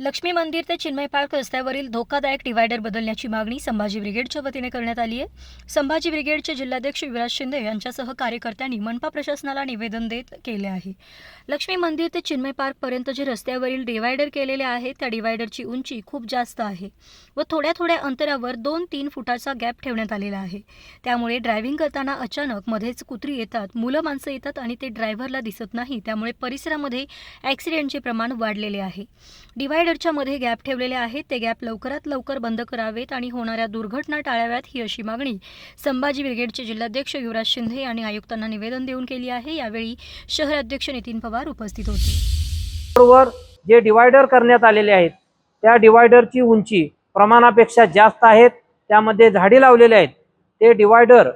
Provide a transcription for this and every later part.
लक्ष्मी मंदिर ते चिन्मय पार्क रस्त्यावरील धोकादायक डिवायडर बदलण्याची मागणी संभाजी ब्रिगेडच्या वतीने करण्यात आली आहे. संभाजी ब्रिगेडचे जिल्हाध्यक्ष युवराज शिंदे यांच्यासह कार्यकर्त्यांनी मनपा प्रशासनाला निवेदन देत केले आहे. लक्ष्मी मंदिर ते चिन्मय पार्कपर्यंत जे रस्त्यावरील डिवायडर केलेले आहे त्या डिवायडरची उंची खूप जास्त आहे व थोड्या थोड्या अंतरावर दोन तीन फुटाचा गॅप ठेवण्यात आलेला आहे. त्यामुळे ड्रायव्हिंग करताना अचानक मध्येच कुत्री येतात मुलं माणसं येतात आणि ते ड्रायव्हरला दिसत नाही. त्यामुळे परिसरामध्ये ॲक्सिडेंटचे प्रमाण वाढलेले आहे. डिवायडरच्या मध्ये गॅप ठेवलेले आहेत. ते गॅप लवकरात लवकर बंद करावेत आणि होणाऱ्या दुर्घटना टाळाव्यात ही अशी मागणी संभाजी ब्रिगेडचे जिल्हाध्यक्ष युवराज शिंदे आणि आयुक्तांना निवेदन देऊन केली आहे. यावेळी शहर अध्यक्ष नितीन पवार उपस्थित होते. बरोबर जे डिवायडर करण्यात आलेले आहेत त्या डिवायडरची उंची प्रमाणापेक्षा जास्त आहेत. त्यामध्ये झाडी लावलेले आहेत. ते डिवायडर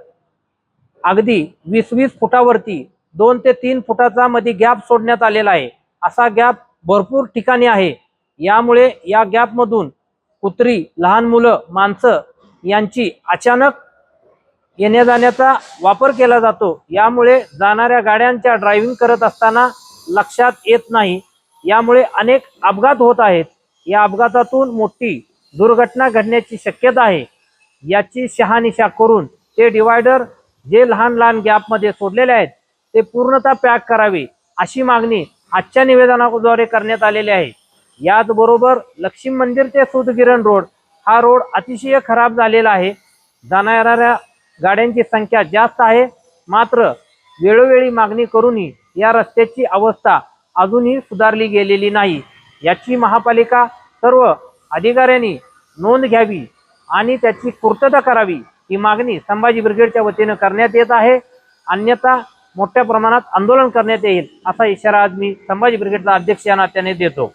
अगदी वीस वीस फुटावरती दोन ते तीन फुटाचा मध्ये गॅप सोडण्यात आलेला आहे. असा गॅप भरपूर ठिकाणी आहे. यामुळे या गॅपमधून कुत्री लहान मुलं माणसं यांची अचानक येण्या जाण्याचा वापर केला जातो. यामुळे जाणाऱ्या गाड्यांच्या ड्रायव्हिंग करत असताना लक्षात येत नाही. यामुळे अनेक अपघात होत आहेत. या अपघातातून मोठी दुर्घटना घडण्याची शक्यता आहे. याची शहानिशा करून ते डिवायडर जे लहान लहान गॅपमध्ये सोडलेले आहेत ते पूर्णतः पॅक करावे अशी मागणी आजच्या निवेदनाद्वारे करण्यात आलेली आहे. याचबरोबर लक्ष्मी मंदिर ते सुदगिरण रोड हा रोड अतिशय खराब झालेला आहे. जाणाऱ्या गाड्यांची संख्या जास्त आहे. मात्र वेळोवेळी मागणी करूनही या रस्त्याची अवस्था अजूनही सुधारली गेलेली नाही. याची महापालिका सर्व अधिकाऱ्यांनी नोंद घ्यावी आणि त्याची पूर्तता करावी ही मागणी संभाजी ब्रिगेडच्या वतीनं करण्यात येत आहे. अन्यथा मोठ्या प्रमाणात आंदोलन करण्यात येईल असा इशारा आज मी संभाजी ब्रिगेडचा अध्यक्ष या नात्याने देतो.